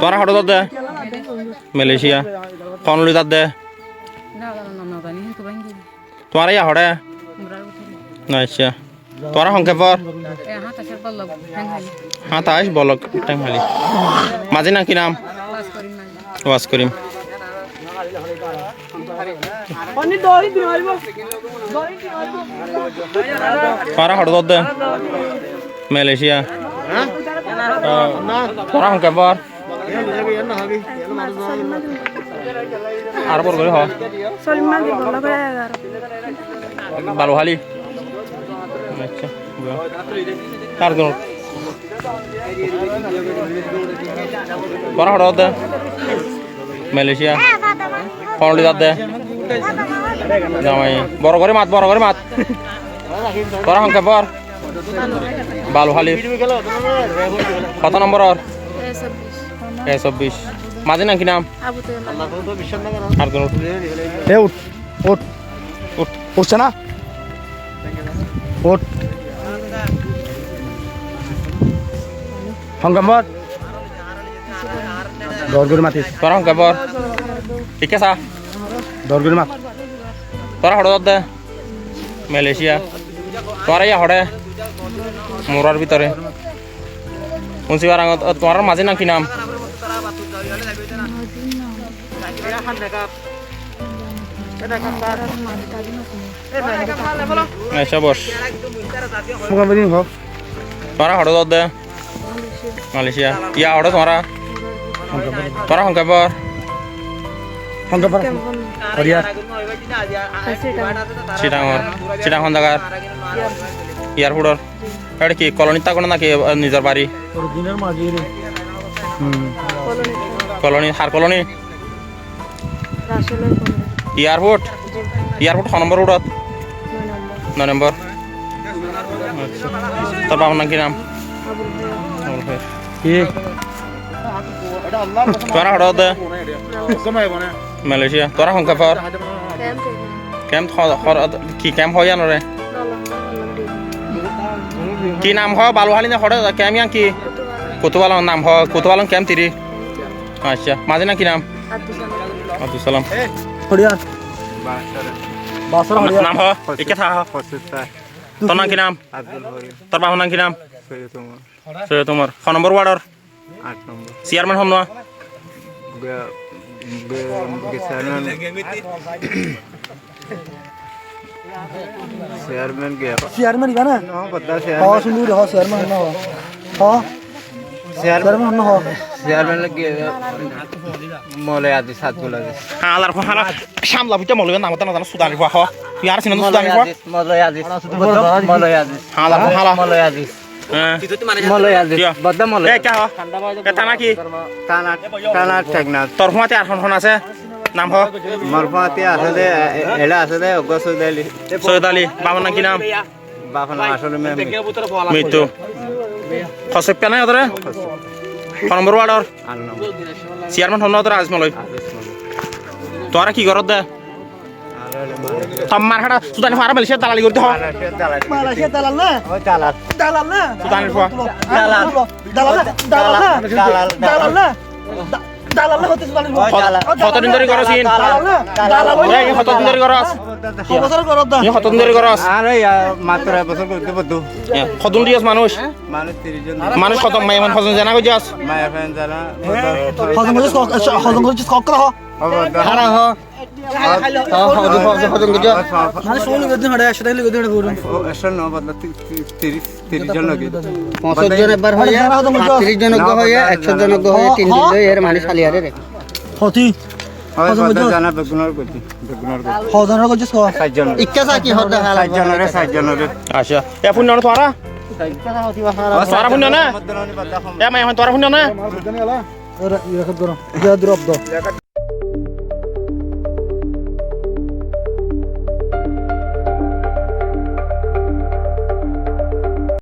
তোরা হঠাৎ দে। মালয়েশিয়া। কনলি তাত দে। না না না জানি তো ভাঙ্গি তোমার ইয়া হড়ে আচ্ছা। তোরা সংক্ষেপর এ হাত আসার পাল্লা হ্যাং আইস বলক টাইম খালি। মাঝে না কি নাম? ওয়াজ করিম হঠাৎ দে। মালয়েশিয়া তোরা সংক্ষেপর আর হ বলা করে 11 ভালো খালি আচ্ছা তার জন্য তোরা হঠাৎ দে মালয়েশিয়া কনলি তাত দে জামাই বড় করে মাত বড় করে মাত তোরা সংক্ষেপর বালু খালি কত নম্বর এ চব্বিশ। মাঝে নাম কি নাম? আবু তো আর কোন এ উঠ উঠ। উঠ। উঠছে না? উঠ। সংগম্বর দরগুরি মাতিস তোরা সংক্ষেপর ঠিক আছে। দরগুরি মাত তোরা হঠাৎ দে। মালয়েশিয়া। তোরা ইয়া হড়ে মোরার ভিতরে। মুন্সিপার আগত তোমার মাঝে নাম? কি নাম আচ্ছা বস হঠাৎ দে। মালয়েশিয়া। ইয়া হড়ে তোরা তোরা সংক্ষেপর সংগম্বর হরিয়ার চিটাঙর এয়ারপোর্টর এটা কি কলনিত থাকো নাকি নিজের বাড়ি কলনি। হার কলনি? এয়ারপোর্ট এয়ারপোর্ট ছ নম্বর রোডত নয় নম্বর। তোর বাবার নাম কি নাম। কি? তোরা হঠাৎ দে। মালয়েশিয়া তোরা সংখ্যাফর ক্যাম্প কেম্প। কি কেম্প হয় জানো রে কি নাম হয়? বালুহালি না হঠাৎ কেম্প ইয়াং কি? কুতুবালং নাম হয়। কুতুবালং কেম্প তিরি আচ্ছা মাঝে না কি নাম? আব্দুল সালাম নাম হয়? একে থা তোর নাম কি নাম? তোর বাবার নাম কি নাম? সৈয়দ তোমার ছ নম্বর ওয়ার্ডর চেয়ারম্যান হম না চেয়ারম্যান কে চেয়ারম্যান গানা বদ্দা হ শুনু রে হ চেয়ারম্যান না হ চেয়ারম্যান না হ চেয়ারম্যান কে মলে আদি সাতগুলা হালার হালা সামলা বুঝতে মলবে নাম তো না জানো সুদানি হওয়া ইয়ার সিনা সুদানি হওয়া মলয় আদি মলয় আদি হালার হালা মলয় আদি হ্যাঁ মলয় আদি কিয়? বদ্দা মলয় এ কে হয় এ টানা কি টানা টানা তোর ফোনাতে আর ফোন আছে নাম হয় মরফাতে আসলে এলা আসলে অগস দেলি সৈয়দ আলী বাবার নাম কি নাম? বাপন আসলে মৃত্যু। খসে পেনা ওদরে? নম্বর ওয়ার্ডর? চেয়ারম্যান হম না আজমলই। তোরা কি করত দে? তোমার হাড়া সুদানি ফারা মেলছে দালালি করতে হয় মালয়েশিয়া দালাল না? তালাত দালাল। না? সুদানির ফুয়া দালাল দালাল না? দালাল না? দালাল। দালাল না? দালাল হতে। কতদিন ধরে করছিন দালাল না দালাল হইলে এই কতদিন ধরে করস অবসর করত দা কতদিন ধরে করস আর মাত্র বছর করতে বদ্ধ কতদিন দিয়স মানুষ? জন। মানুষ কত কতজন জানা কই যাস মায়া ফ্যান জানা। করে হজম করে হারা হ মানে শুনি হয়ে হয়ে হয়ে মানে হয় আচ্ছা না তোরা তোরা না